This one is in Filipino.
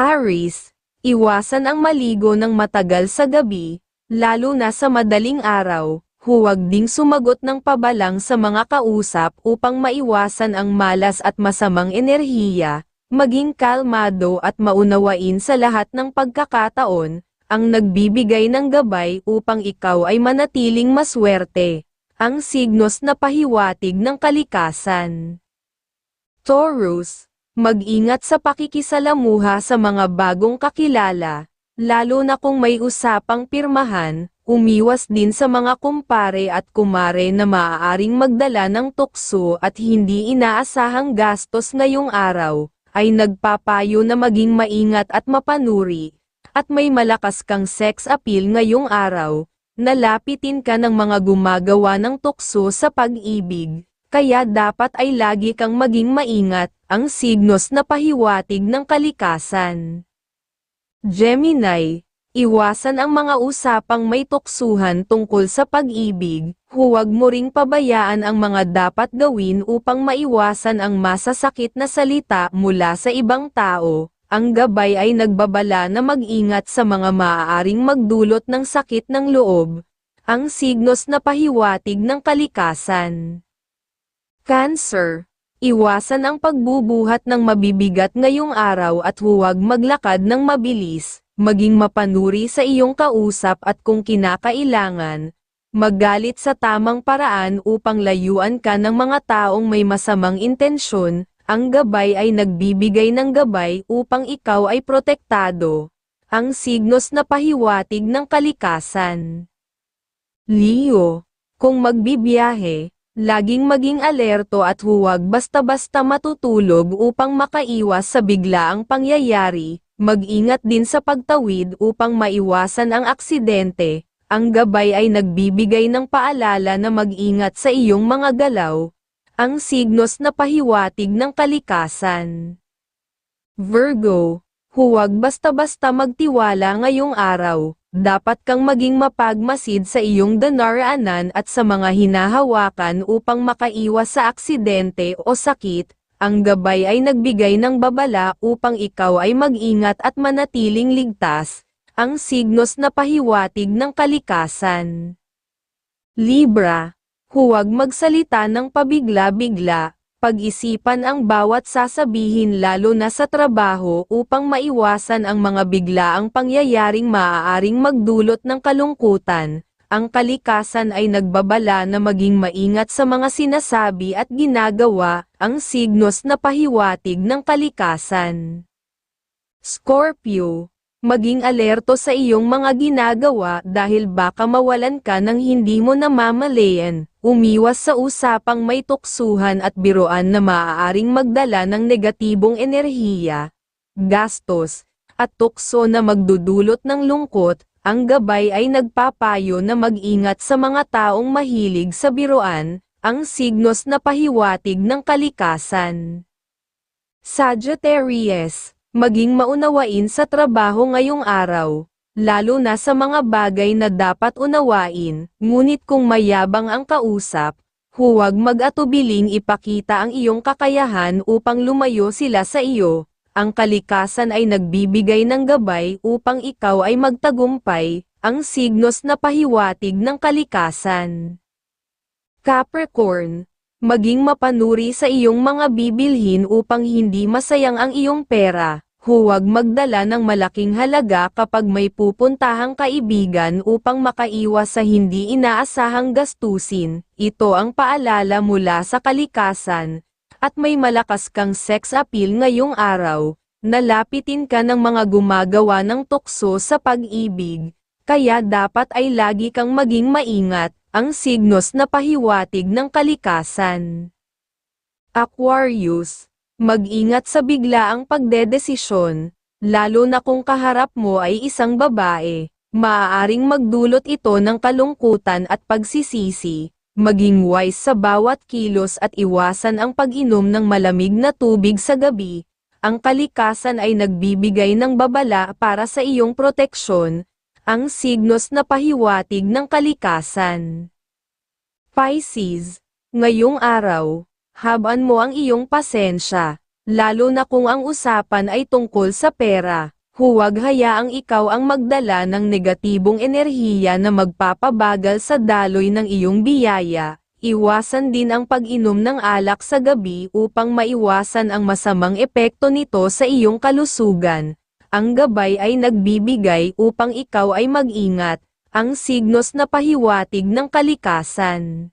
Aris, iwasan ang maligo ng matagal sa gabi, lalo na sa madaling araw. Huwag ding sumagot ng pabalang sa mga kausap upang maiwasan ang malas at masamang enerhiya. Maging kalmado at maunawain sa lahat ng pagkakataon, ang nagbibigay ng gabay upang ikaw ay manatiling maswerte. Ang signos na pahiwatig ng kalikasan. Taurus, mag-ingat sa pakikisalamuha sa mga bagong kakilala, lalo na kung may usapang pirmahan, umiwas din sa mga kumpare at kumare na maaaring magdala ng tukso at hindi inaasahang gastos ngayong araw, ay nagpapayo na maging maingat at mapanuri, at may malakas kang sex appeal ngayong araw, nalapitin ka ng mga gumagawa ng tukso sa pag-ibig, kaya dapat ay lagi kang maging maingat, ang signos na pahiwatig ng kalikasan. Gemini, iwasan ang mga usapang may tuksuhan tungkol sa pag-ibig, huwag mo ring pabayaan ang mga dapat gawin upang maiwasan ang masasakit na salita mula sa ibang tao. Ang gabay ay nagbabala na mag-ingat sa mga maaaring magdulot ng sakit ng loob. Ang signos na pahiwatig ng kalikasan. Cancer. Iwasan ang pagbubuhat ng mabibigat ngayong araw at huwag maglakad ng mabilis, maging mapanuri sa iyong kausap at kung kinakailangan, magalit sa tamang paraan upang layuan ka ng mga taong may masamang intensyon, ang gabay ay nagbibigay ng gabay upang ikaw ay protektado. Ang signos na pahiwatig ng kalikasan. Leo, kung magbibiyahe, laging maging alerto at huwag basta-basta matutulog upang makaiwas sa biglaang pangyayari, mag-ingat din sa pagtawid upang maiwasan ang aksidente, ang gabay ay nagbibigay ng paalala na mag-ingat sa iyong mga galaw, ang signos na pahiwatig ng kalikasan. Virgo, huwag basta-basta magtiwala ngayong araw, dapat kang maging mapagmasid sa iyong danaraanan at sa mga hinahawakan upang makaiwas sa aksidente o sakit, ang gabay ay nagbigay ng babala upang ikaw ay mag-ingat at manatiling ligtas, ang signos na pahiwatig ng kalikasan. Libra, Huwag magsalita ng pabigla-bigla, pag-isipan ang bawat sasabihin lalo na sa trabaho upang maiwasan ang mga biglaang pangyayaring maaaring magdulot ng kalungkutan. Ang kalikasan ay nagbabala na maging maingat sa mga sinasabi at ginagawa, ang signos na pahiwatig ng kalikasan. Scorpio Maging alerto sa iyong mga ginagawa dahil baka mawalan ka ng hindi mo namamalayan, umiwas sa usapang may tuksuhan at biroan na maaaring magdala ng negatibong enerhiya, gastos, at tukso na magdudulot ng lungkot, ang gabay ay nagpapayo na mag-ingat sa mga taong mahilig sa biroan, ang signos na pahiwatig ng kalikasan. Sagittarius maging maunawain sa trabaho ngayong araw, lalo na sa mga bagay na dapat unawain, ngunit kung mayabang ang kausap, huwag mag-atubiling ipakita ang iyong kakayahan upang lumayo sila sa iyo, ang kalikasan ay nagbibigay ng gabay upang ikaw ay magtagumpay, ang signos na pahiwatig ng kalikasan. Capricorn, maging mapanuri sa iyong mga bibilhin upang hindi masayang ang iyong pera. Huwag magdala ng malaking halaga kapag may pupuntahang kaibigan upang makaiwas sa hindi inaasahang gastusin. Ito ang paalala mula sa kalikasan. At may malakas kang sex appeal ngayong araw. Nalapitin ka ng mga gumagawa ng tukso sa pag-ibig. Kaya dapat ay lagi kang maging maingat ang signos na pahiwatig ng kalikasan. Aquarius, mag-ingat sa biglaang pagdedesisyon, lalo na kung kaharap mo ay isang babae, maaaring magdulot ito ng kalungkutan at pagsisisi, maging wise sa bawat kilos at iwasan ang pag-inom ng malamig na tubig sa gabi, ang kalikasan ay nagbibigay ng babala para sa iyong proteksyon, ang signos na pahiwatig ng kalikasan. Pisces, ngayong araw, haban mo ang iyong pasensya, lalo na kung ang usapan ay tungkol sa pera. Huwag hayaang ikaw ang magdala ng negatibong enerhiya na magpapabagal sa daloy ng iyong biyaya. Iwasan din ang pag-inom ng alak sa gabi upang maiwasan ang masamang epekto nito sa iyong kalusugan. Ang gabay ay nagbibigay upang ikaw ay mag-ingat, ang signos na pahiwatig ng kalikasan.